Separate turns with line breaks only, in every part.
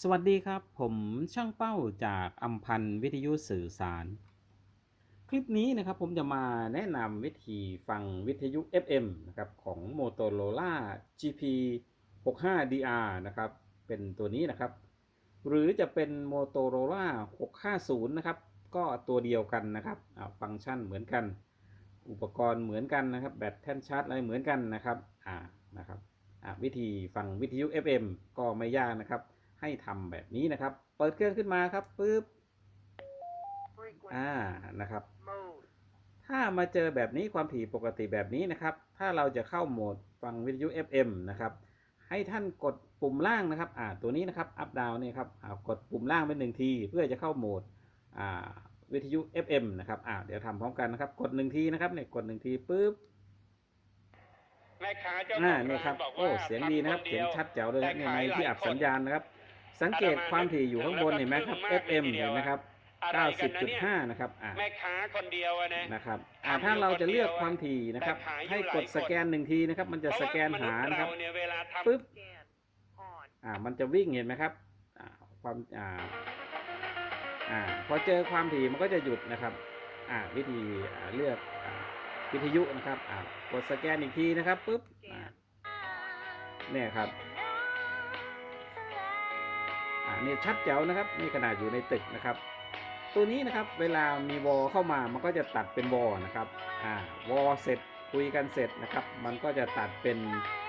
สวัสดีครับ ผมช่างเป้าจากอัมพันธ์วิทยุสื่อสาร คลิปนี้นะครับผมจะมาแนะนำวิธีฟังวิทยุ FM นะครับของ Motorola GP 65 DR นะครับ เป็นตัวนี้นะครับ หรือจะเป็น Motorola 650 นะครับ ก็ตัวเดียวกันนะครับ ฟังก์ชันเหมือนกัน อุปกรณ์เหมือนกันนะครับ แบตแท่นชาร์จอะไรเหมือนกันนะครับ อ่า นะครับ วิธีฟังวิทยุ FM ก็ไม่ยากนะครับ ให้ทำแบบนี้นะครับ เปิดเครื่องขึ้นมาครับปุ๊บอ่านะครับ ถ้ามาเจอแบบนี้ความถี่ปกติแบบนี้นะครับ ถ้าเราจะเข้าโหมดฟังวิทยุ FM นะครับ ให้ท่านกดปุ่มล่างนะครับอ่าตัวนี้นะครับอัพดาวนี่ครับอ่ากดปุ่มล่างเป็นหนึ่งที เพื่อจะเข้าโหมดอ่าวิทยุ FM นะครับอ่าเดี๋ยวทำพร้อมกันนะครับ กดหนึ่งทีนะครับเนี่ยกดหนึ่งทีปุ๊บ
แม่ค้าเจ้าข
อ่า
อง
นี่ครับ
ร้านบอก
โอ้
ว่า
เสียงดีนะครับ
ทำ
เสียงชัดแจ๋วเลยครับ
แต่
ใน
ขาย
ในที่
หลาย
อับ
คน
สัญญาณนะครับ สังเกตความถี่อยู่ข้างบนเห็นไหมครับ
แล้วก็
FM
ทีเดี
เห็
ยวน
ไหมครับ
อะไรกันนะเนี่ย
90.5 นะครับอ่า
แม่ค้าคนเดียวอะนะ
นะครับอ่า
ทำอยู่
ถ้าเราจะเลือก
คนเดียว
ความถี่นะครับ
แต่ขายอยู่
ให้กด
หลายคน
สแกนหนึ่งทีนะครับ มันจะสแกนหานะครับ
เพาว่ามษย์เาเนี่ยเวลาทำ
ปึ๊บอ่า มันจะวิ่งเห็นไหมครับอ่าความอ่าอ่าพอเจอความถี่มันก็จะหยุดนะครับ อ่าวิธีอ่าเลือกอ่าวิทยุนะครับอ่ากดสแกนอีกทีนะครับปุ๊บอ่าเนี่ยครับ อ่านี่ยชัดแจ๋วนะครับนี่ขนาดอยู่ในตึกนะครับ ตัวนี้นะครับเวลามีวอลเข้ามามันก็จะตัดเป็นวอลนะครับอ่าวอลเสร็จคุยกันเสร็จนะครับ มันก็จะตัดเป็น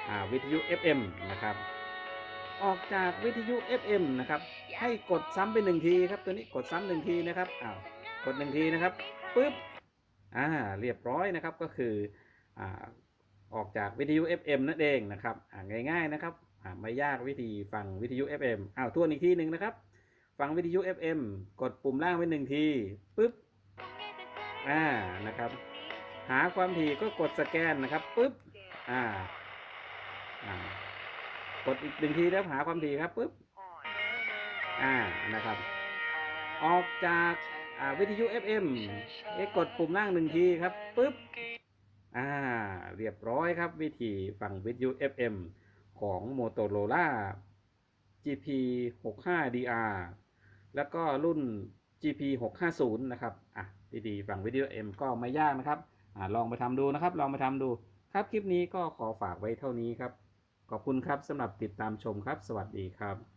อ่าวิทยุ FM นะครับออกจากวิทยุ FM นะครับให้กดซ้ำไปหนึ่งทีครับตัวนี้กดซ้ำหนึ่งทีนะครับอ้าวกดหนึ่งทีนะครับปึ๊บอ่าเรียบร้อยนะครับก็คืออ่าออกจากวิทยุ FM นั่นเองนะครับง่ายๆนะครับ ไม่ยากวิธีฟังวิทยุ FM อ้าวทวนอีกทีหนึ่งนะครับ ฟังวิทยุ FM กดปุ่มล่างไว้หนึ่งทีปึ๊บอ่านะครับ หาความถี่ก็กดสแกนนะครับปึ๊บอ่าอ่ากดอีกหนึ่งทีแล้วหาความถี่ครับปึ๊บอ่านะครับ ออกจากวิทยุ FM เอะกดปุ่มล่างหนึ่งทีครับปึ๊บอ่า เรียบร้อยครับวิธีฟังวิทยุ FM ของ Motorola GP 65 DR แล้วก็รุ่น GP 650 นะครับ อะ ดีๆ ฝั่งวิดีโอ M ก็ไม่ยากนะครับ อ่าลองไปทำดูนะครับ ลองไปทำดู ครับ คลิปนี้ก็ขอฝากไว้เท่านี้ครับ ขอบคุณครับสำหรับติดตามชมครับ สวัสดีครับ